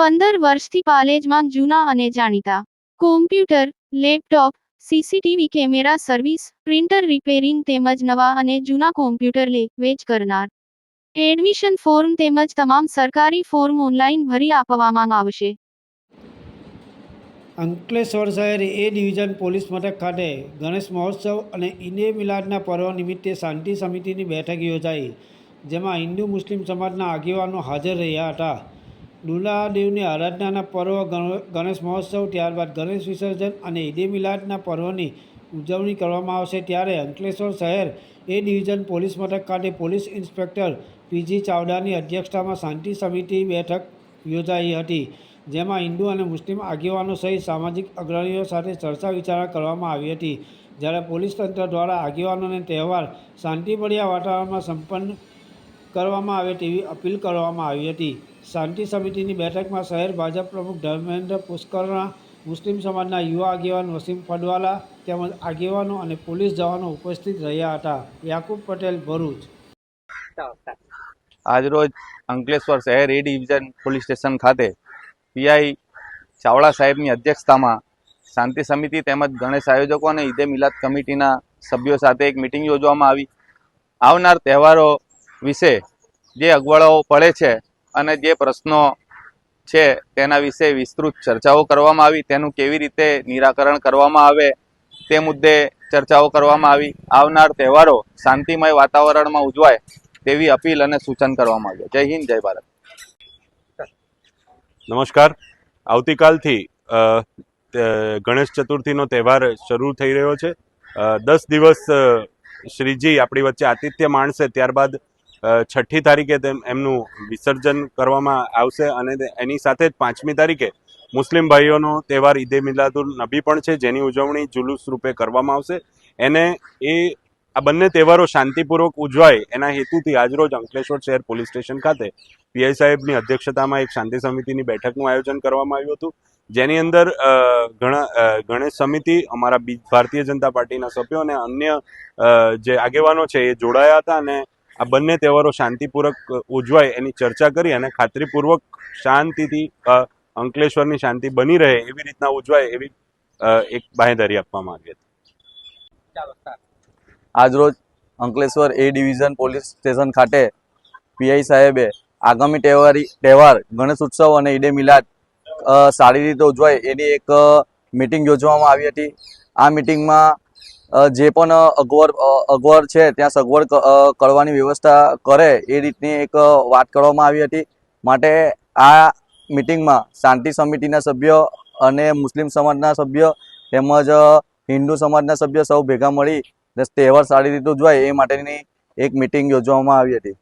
પંદર વર્ષથી પાલેજમાં જૂના અને જાણીતા. Computer laptop CCTV camera service printer repairing તેમજ નવા અને જૂના કોમ્પ્યુટર લે, વેચ કરનાર. એડમિશન ફોર્મ તેમજ તમામ સરકારી ફોર્મ ઓનલાઈન ભરી આપવામાં આવશે. અંકલેશ્વર શહેર એ ડિવિઝન પોલીસ મથક ખાતે ગણેશ મહોત્સવ અને ઈદે મિલાદના પર્વ નિમિત્તે શાંતિ સમિતિની બેઠક યોજાઈ, જેમાં હિન્દુ મુસ્લિમ સમાજના આગેવાનો હાજર રહ્યા હતા. દુલ્લાદેવની આરાધનાના પર્વ ગણ- ગણેશ મહોત્સવ, ત્યારબાદ ગણેશ વિસર્જન અને ઈદે મિલાદના પર્વની ઉજવણી કરવામાં આવશે. ત્યારે અંકલેશ્વર શહેર એ ડિવિઝન પોલીસ મથક ખાતે પોલીસ ઇન્સ્પેક્ટર પીજી ચાવડાની અધ્યક્ષતામાં શાંતિ સમિતિ બેઠક યોજાઈ હતી, જેમાં હિન્દુ અને મુસ્લિમ આગેવાનો સહિત સામાજિક અગ્રણીઓ સાથે ચર્ચા વિચારણા કરવામાં આવી હતી. જ્યારે પોલીસ તંત્ર દ્વારા આગેવાનોને તહેવાર, શાંતિભર્યા વાતાવરણમાં સંપન્ન કરવામાં આવે તેવી અપીલ કરવામાં આવી હતી. શાંતિ સમિતિની બેઠકમાં શહેર ભાજપ પ્રમુખ ધર્મેન્દ્ર પુષ્કરના, મુસ્લિમ સમાજના યુવા આગેવાન વસીમ ફડવાલા તેમજ આગેવાનો અને પોલીસ જવાનો ઉપસ્થિત રહ્યા હતા. યાકુબ પટેલ, ભરૂચ. આજરોજ અંકલેશ્વર શહેર એ ડિવિઝન પોલીસ સ્ટેશન ખાતે પીઆઈ ચાવડા સાહેબની અધ્યક્ષતામાં શાંતિ સમિતિ તેમજ ગણેશ આયોજકો અને ઈદે મિલાદ કમિટીના સભ્યો સાથે એક મિટિંગ યોજવામાં આવી. આવનાર તહેવારો વિશે જે અગવડો પડે છે અને જે પ્રશ્નો છે તેના વિશે વિસ્તૃત ચર્ચાઓ કરવામાં આવી, તેનું કેવી રીતે નિરાકરણ કરવામાં આવે, તે મુદ્દે ચર્ચાઓ કરવામાં આવી. આવનાર તહેવારો શાંતિમય વાતાવરણમાં ઉજવાય તેવી અપીલ અને સૂચન કરવામાં આવ્યું. જય હિન્દ, જય ભારત. નમસ્કાર. આવતીકાલથી ગણેશ ચતુર્થીનો તહેવાર શરૂ થઈ રહ્યો છે. દસ દિવસ શ્રીજી આપણી વચ્ચે આતિથ્ય માણશે ત્યારબાદ છઠ્ઠી તારીખે એમનું વિસર્જન કરવામાં આવશે અને એની સાથે જ પાંચમી તારીખે મુસ્લિમ ભાઈઓનો તહેવાર ઈદે મિલાદુલ નબી પણ છે, જેની ઉજવણી જુલુસ રૂપે કરવામાં આવશે. એને એ, આ બંને તહેવારો શાંતિપૂર્વક ઉજવાય એના હેતુથી આજરોજ અંકલેશ્વર શહેર પોલીસ સ્ટેશન ખાતે પીઆઈ સાહેબની અધ્યક્ષતામાં એક શાંતિ સમિતિની બેઠકનું આયોજન કરવામાં આવ્યું હતું. જેની અંદર ઘણા ગણેશ સમિતિ, અમારા ભારતીય જનતા પાર્ટીના સભ્યો અને અન્ય જે આગેવાનો છે એ જોડાયા હતા અને આ બંને તહેવારો શાંતિપૂર્વક ઉજવાય એની ચર્ચા કરી અને ખાતરીપૂર્વક શાંતિથી અંકલેશ્વરની શાંતિ બની રહે એવી રીતના ઉજવાય એવી એક બાંહેધારી આપવામાં આવી હતી આજરોજ Ankleshwar A division police station ખાતે પીઆઈ સાહેબે આગામી તહેવારી, તહેવાર, ગણેશ ઉત્સવ અને ઈદે મિલાદ સારી રીતે ઉજવાય એની એક મિટિંગ યોજવામાં આવી હતી. આ મિટિંગમાં જે પણ અગવડ અગવડ છે, ત્યાં સગવડ કરવાની વ્યવસ્થા કરે એ રીતની એક વાત કરવામાં આવી હતી. માટે આ મિટિંગમાં શાંતિ સમિતિના સભ્યો અને મુસ્લિમ સમાજના સભ્યો તેમજ હિન્દુ સમાજના સભ્ય સૌ ભેગા મળી તહેવાર સારી રીતે ઉજવાય એ માટેની એક મિટિંગ યોજવામાં આવી હતી.